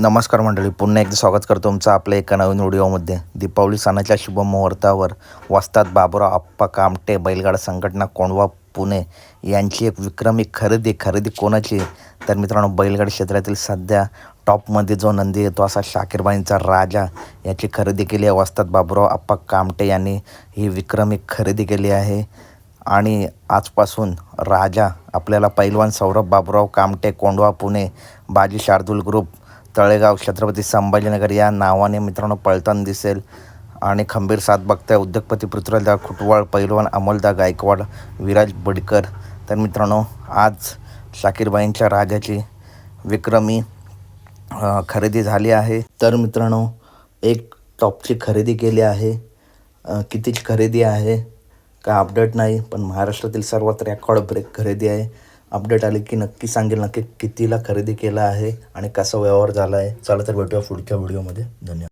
नमस्कार मंडळी पुन्हा एकदा स्वागत करतो तुमचं आपल्या एका नवीन व्हिडिओमध्ये. दीपावली सणाच्या शुभ मुहूर्तावर बाबुराव आप्पा कामटे बैलगाडा संघटना कोंडवा पुणे यांची एक विक्रमी खरेदी. खरेदी कोणाची? तर मित्रांनो बैलगाड क्षेत्रातील सध्या टॉपमध्ये जो नंदी येतो असा शाकीरबाईंचा राजा याची खरेदी केली आहे. वस्तात बाबुराव आप्पा कामटे यांनी ही विक्रमी खरेदी केली आहे. आणि आजपासून राजा आपल्याला पैलवान सौरभ बाबुराव कामटे कोंडवा पुणे बाजी शार्दूल ग्रुप तळेगाव छत्रपती संभाजीनगर या नावाने मित्रांनो पळताना दिसेल. आणि खंबीर साथ बघताय उद्योगपती पृथ्वीराजदा खुटवाळ पैलवान अमोलदा गायकवाड विराज बडकर. तर मित्रांनो आज शाकीरबाईंच्या राजाची विक्रमी खरेदी झाली आहे. तर मित्रांनो एक टॉपची खरेदी केली आहे. कितीची खरेदी आहे? का अपडेट नाही पण महाराष्ट्रातील सर्वात रेकॉर्ड ब्रेक खरेदी आहे. अपडेट आले की नक्की सांगेल नक्की कितीला खरेदी केला आहे आणि कसा व्यवहार झाला आहे चला तर भेटूया पुढच्या व्हिडिओमध्ये. धन्यवाद.